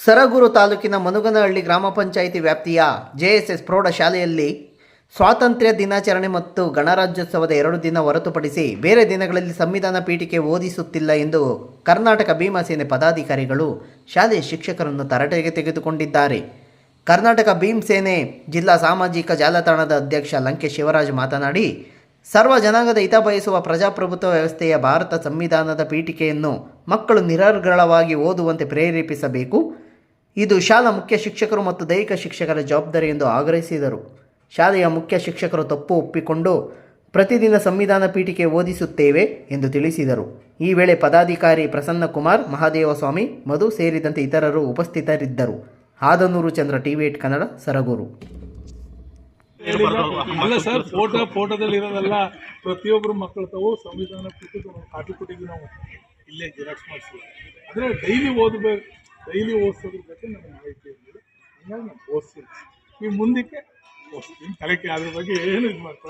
ಸರಗೂರು ತಾಲೂಕಿನ ಮನುಗನಹಳ್ಳಿ ಗ್ರಾಮ ಪಂಚಾಯಿತಿ ವ್ಯಾಪ್ತಿಯ ಜೆಎಸ್ಎಸ್ ಪ್ರೌಢಶಾಲೆಯಲ್ಲಿ ಸ್ವಾತಂತ್ರ್ಯ ದಿನಾಚರಣೆ ಮತ್ತು ಗಣರಾಜ್ಯೋತ್ಸವದ ಎರಡು ದಿನ ಹೊರತುಪಡಿಸಿ ಬೇರೆ ದಿನಗಳಲ್ಲಿ ಸಂವಿಧಾನ ಪೀಠಿಕೆ ಓದಿಸುತ್ತಿಲ್ಲ ಎಂದು ಕರ್ನಾಟಕ ಭೀಮಸೇನೆ ಪದಾಧಿಕಾರಿಗಳು ಶಾಲೆಯ ಶಿಕ್ಷಕರನ್ನು ತರಟೆಗೆ ತೆಗೆದುಕೊಂಡಿದ್ದಾರೆ. ಕರ್ನಾಟಕ ಭೀಮಸೇನೆ ಜಿಲ್ಲಾ ಸಾಮಾಜಿಕ ಜಾಲತಾಣದ ಅಧ್ಯಕ್ಷ ಲಂಕೆ ಶಿವರಾಜ್ ಮಾತನಾಡಿ, ಸರ್ವ ಜನಾಂಗದ ಹಿತ ಬಯಸುವ ಪ್ರಜಾಪ್ರಭುತ್ವ ವ್ಯವಸ್ಥೆಯ ಭಾರತ ಸಂವಿಧಾನದ ಪೀಠಿಕೆಯನ್ನು ಮಕ್ಕಳು ನಿರರ್ಗಳವಾಗಿ ಓದುವಂತೆ ಪ್ರೇರೇಪಿಸಬೇಕು. ಇದು ಶಾಲಾ ಮುಖ್ಯ ಶಿಕ್ಷಕರು ಮತ್ತು ದೈಹಿಕ ಶಿಕ್ಷಕರ ಜವಾಬ್ದಾರಿ ಎಂದು ಆಗ್ರಹಿಸಿದರು. ಶಾಲೆಯ ಮುಖ್ಯ ಶಿಕ್ಷಕರು ತಪ್ಪು ಒಪ್ಪಿಕೊಂಡು ಪ್ರತಿದಿನ ಸಂವಿಧಾನ ಪೀಠಿಕೆ ಓದಿಸುತ್ತೇವೆ ಎಂದು ತಿಳಿಸಿದರು. ಈ ವೇಳೆ ಪದಾಧಿಕಾರಿ ಪ್ರಸನ್ನ ಕುಮಾರ್ ಮಹಾದೇವಸ್ವಾಮಿ, ಮಧು ಸೇರಿದಂತೆ ಇತರರು ಉಪಸ್ಥಿತರಿದ್ದರು. Adanur Chandra TV eight Kannada, Saragur. ಅಲ್ಲ ಸರ್, ಫೋಟೋ, ಫೋಟೋದಲ್ಲಿ ಇರೋದಲ್ಲ ಪ್ರತಿಯೊಬ್ಬರು ಮಕ್ಕಳು ತಾವು ಸಂವಿಧಾನ ಕೊಟ್ಟಿದ್ವಿ ನಾವು ಇಲ್ಲೇ ಜೆರಾಕ್ಸ್ ಮಾಡಿಸಿ. ಅಂದರೆ ಡೈಲಿ ಓದಬೇಕು. ಡೈಲಿ ಓದಿಸೋದ್ರ ಬಗ್ಗೆ ನಮಗೆ ಮಾಹಿತಿ ಇರಲಿಲ್ಲ ಹಂಗಾಗಿ ನಾನು ಓದಿಸ್ತೀನಿ ಈ ಮುಂದಕ್ಕೆ ಓದಿಸ್ತೀನಿ. ಕಲಿಕೆ ಅದ್ರ ಬಗ್ಗೆ ಏನು ಇದು ಮಾಡ್ಕೊಳ್ಳಿ